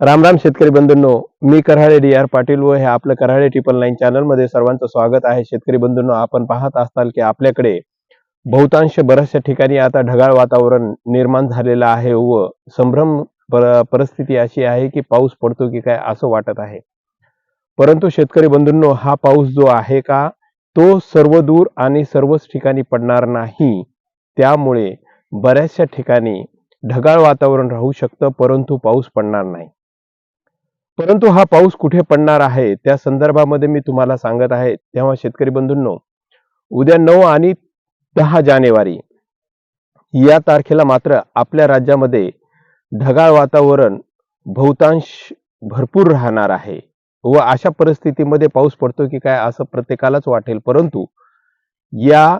राम राम शेतकरी बंधूंनो मी कराळे डी आर पाटील व हे आपलं कराळे ट्रिपल नाईन चॅनलमध्ये सर्वांचं स्वागत आहे. शेतकरी बंधूंनो आपण पाहत असाल की आपल्याकडे बहुतांश बऱ्याचशा ठिकाणी आता ढगाळ वातावरण निर्माण झालेलं आहे व संभ्रम परिस्थिती अशी आहे की पाऊस पडतो की काय असं वाटत आहे. परंतु शेतकरी बंधूंनो हा पाऊस जो आहे का तो सर्व दूर आणि सर्वच ठिकाणी पडणार नाही. त्यामुळे बऱ्याचशा ठिकाणी ढगाळ वातावरण राहू शकतं परंतु पाऊस पडणार नाही. परंतु हा पाऊस कुठे पडणार आहे त्या संदर्भामध्ये मी तुम्हाला सांगत आहे. तेव्हा शेतकरी बंधूंनो उद्या नऊ आणि दहा जानेवारी या तारखेला मात्र आपल्या राज्यामध्ये ढगाळ वातावरण बहुतांश भरपूर राहणार आहे व अशा परिस्थितीमध्ये पाऊस पडतो की काय असं प्रत्येकालाच वाटेल. परंतु या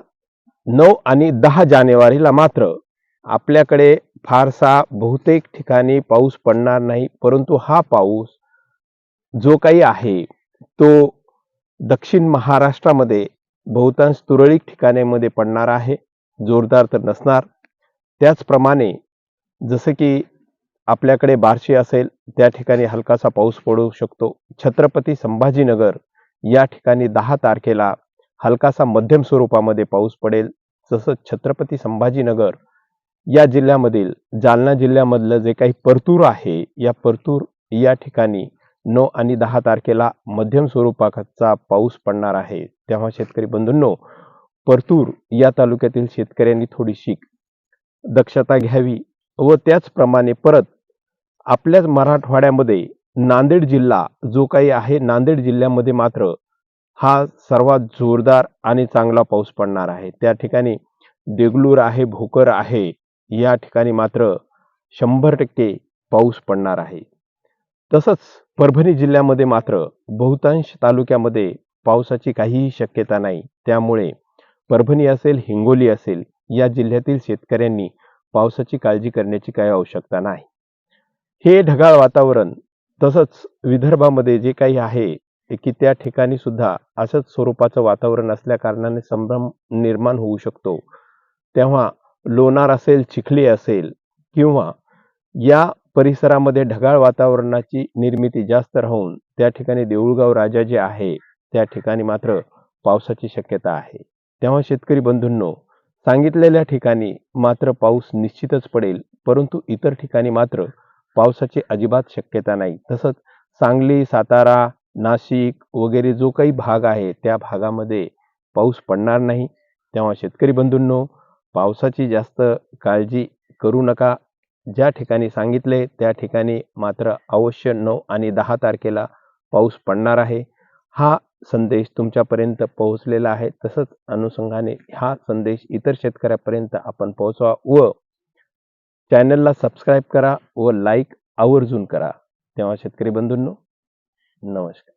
नऊ आणि दहा जानेवारीला मात्र आपल्याकडे फारसा बहुतेक ठिकाणी पाऊस पडणार नाही. परंतु हा पाऊस जो काही आहे तो दक्षिण महाराष्ट्रामध्ये बहुतांश तुरळक ठिकाण्यामध्ये पडणार आहे जोरदार तर नसणार. त्याचप्रमाणे जसं की आपल्याकडे बार्शी असेल त्या ठिकाणी हलकासा पाऊस पडू शकतो. छत्रपती संभाजीनगर या ठिकाणी दहा तारखेला हलकासा मध्यम स्वरूपामध्ये पाऊस पडेल. जसं छत्रपती संभाजीनगर या जिल्ह्यामधील जालना जिल्ह्यामधलं जे काही परतूर आहे या परतूर या ठिकाणी नऊ आणि दहा तारखेला मध्यम स्वरूपाचा पाऊस पडणार आहे. तेव्हा शेतकरी बंधूंनो परतूर या तालुक्यातील शेतकऱ्यांनी थोडीशी दक्षता घ्यावी व त्याचप्रमाणे परत आपल्याच मराठवाड्यामध्ये नांदेड जिल्हा जो काही आहे नांदेड जिल्ह्यामध्ये मात्र हा सर्वात जोरदार आणि चांगला पाऊस पडणार आहे. त्या ठिकाणी देगलूर आहे भोकर आहे या ठिकाणी मात्र शंभर टक्के पाऊस पडणार आहे. तसंच परभणी जिल्ह्यामध्ये मात्र बहुतांश तालुक्यामध्ये पावसाची काहीही शक्यता नाही. त्यामुळे परभणी असेल हिंगोली असेल या जिल्ह्यातील शेतकऱ्यांनी पावसाची काळजी करण्याची काही आवश्यकता नाही. हे ढगाळ वातावरण तसंच विदर्भामध्ये जे काही आहे की त्या ठिकाणी सुद्धा असंच स्वरूपाचं वातावरण असल्या कारणाने संभ्रम निर्माण होऊ शकतो. तेव्हा लोणार असेल चिखली असेल किंवा या परिसरामध्ये ढगाळ वातावरणाची निर्मिती जास्त राहून त्या ठिकाणी देऊळगाव राजा जे आहे त्या ठिकाणी मात्र पावसाची शक्यता आहे. तेव्हा शेतकरी बंधूंनो सांगितलेल्या ठिकाणी मात्र पाऊस निश्चितच पडेल परंतु इतर ठिकाणी मात्र पावसाची अजिबात शक्यता नाही. तसंच सांगली सातारा नाशिक वगैरे जो काही भाग आहे त्या भागामध्ये पाऊस पडणार नाही. तेव्हा शेतकरी बंधूंनो पावसाची जास्त काळजी करू नका. ज्या ठिकाणी सांगितले त्या ठिकाणी मात्र अवश्य नऊ आणि दहा तारखेला पाऊस पडणार आहे. हा संदेश तुमच्यापर्यंत पोहोचलेला आहे. तसंच अनुषंगाने हा संदेश इतर शेतकऱ्यापर्यंत आपण पोहोचवा व चॅनलला सबस्क्राईब करा व लाईक आवर्जून करा. तेव्हा शेतकरी बंधूंनो नमस्कार.